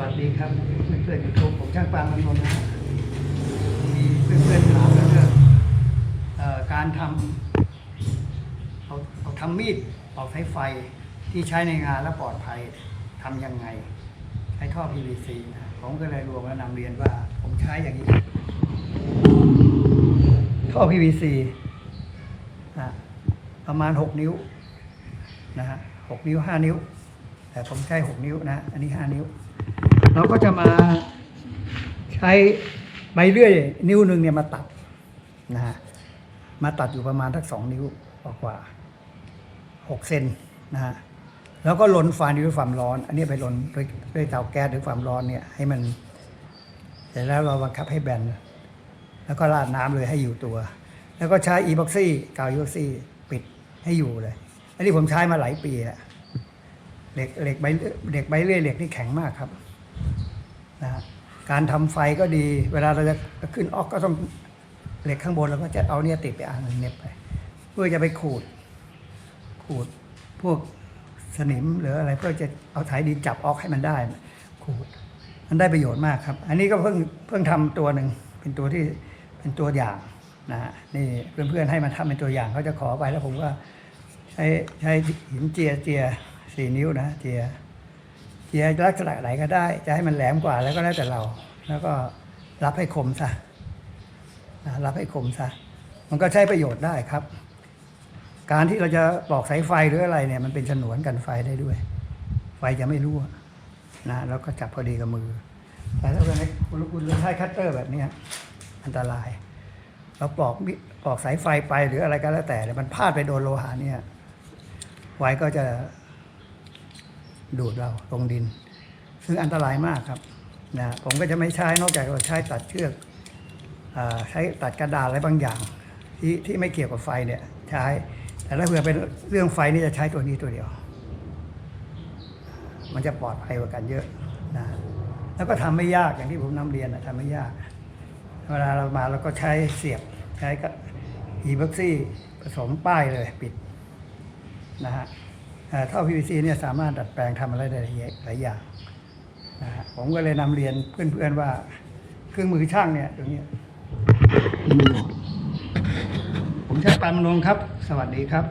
วัสดีครับเพื่อนๆยูทูบผมช่างปางมันนนท์นะฮะมีเพื่อนๆถามเรื่องการทำเอาเอาทำมีดออกสายไฟที่ใช้ในงานและปลอดภัยทำยังไง ใช้ท่อ PVC นะผมก็เลยรวมแล้วนำเรียนว่า ผมใช้อย่างนี้ท่อ PVC นะประมาณ 6 นิ้วนะฮะหกนิ้ว 5 นิ้ว แต่ผมใช้ 6 นิ้วนะ อันนี้ 5 นิ้ว เราก็จะมาใช้ใบเลื่อย นิ้วหนึ่งเนี่ยมาตัดนะฮะมาตัดอยู่ประมาณทักสองนิ้วกว่าหกเซนนะฮะแล้วก็ลนไฟด้วยความร้อน อันนี้ไปลนด้วยด้วยเตาแก๊สหรือความร้อนเนี่ยให้มัน เสร็จแล้วเราบังคับให้แบน แล้วก็ราดน้ำเลยให้อยู่ตัว แล้วก็ใช้อีบ็อกซี่กาวอีบ็อกซี่ปิดให้อยู่เลย อันนี้ผมใช้มาหลายปีแล้วเหล็กเหล็กใบเหล็กใบเลื่อยเหล็กนี่แข็งมากครับ นะการทำไฟก็ดี เวลาเราจะขึ้นออกก็ต้องเหล็กข้างบนเราก็จะเอาเนี่ยติดไปอ่างเน็บไป เพื่อจะไปขูด ขูดพวกสนิมหรืออะไรเพื่อจะเอาถ่ายดินจับออกให้มันได้ ขูด มันได้ประโยชน์มากครับ อันนี้ก็เพิ่งเพิ่งทำตัวหนึ่งเป็นตัวที่เป็นตัวอย่างนะนี่เพื่อนๆให้มาทำเป็นตัวอย่างเขาจะขอไปแล้วผมก็ใช้ใช้หินเจียเจียสี่นิ้วนะเจีย เจียลักษณะไหนก็ได้ จะให้มันแหลมกว่าแล้วก็แล้วแต่เรา แล้วก็รับให้คมซะรับให้คมซะมันก็ใช้ประโยชน์ได้ครับ การที่เราจะปลอกสายไฟหรืออะไรเนี่ย มันเป็นฉนวนกันไฟได้ด้วย ไฟจะไม่รั่วนะแล้วก็จับพอดีกับมือแต่ถ้าเป็นคุณคุณใช้คัตเตอร์แบบนี้อันตราย เราปลอกปลอกสายไฟไปหรืออะไรก็แล้วแต่เนี่ยมันพลาดไปโดนโลหะเนี่ยไว้ก็จะ ดูดเราลงดิน ซึ่งอันตรายมากครับนะผมก็จะไม่ใช้นอกจากเราใช้ตัดเชือกอใช้ตัดกระดาษอะไรบางอย่าง ที่ที่ไม่เกี่ยวกับไฟเนี่ยใช้ แต่ถ้าเผื่อเป็นเรื่องไฟนี่จะใช้ตัวนี้ตัวเดียว มันจะปลอดภัยกว่ากันเยอะนะแล้วก็ทำไม่ยากอย่างที่ผมนำเรียนนะทำไม่ยากเวลาเรามาเราก็ใช้เสียบใช้กับอีบ็อกซี่ผสมป้ายเลยปิดนะฮะ ท่อ PVC เนี่ยสามารถดัดแปลงทำอะไรได้หลายอย่างนะผมก็เลยนำเรียนเพื่อนๆว่า เครื่องมือช่างเนี่ยตรงนี้ผมใช้ปานมนงครับ สวัสดีครับ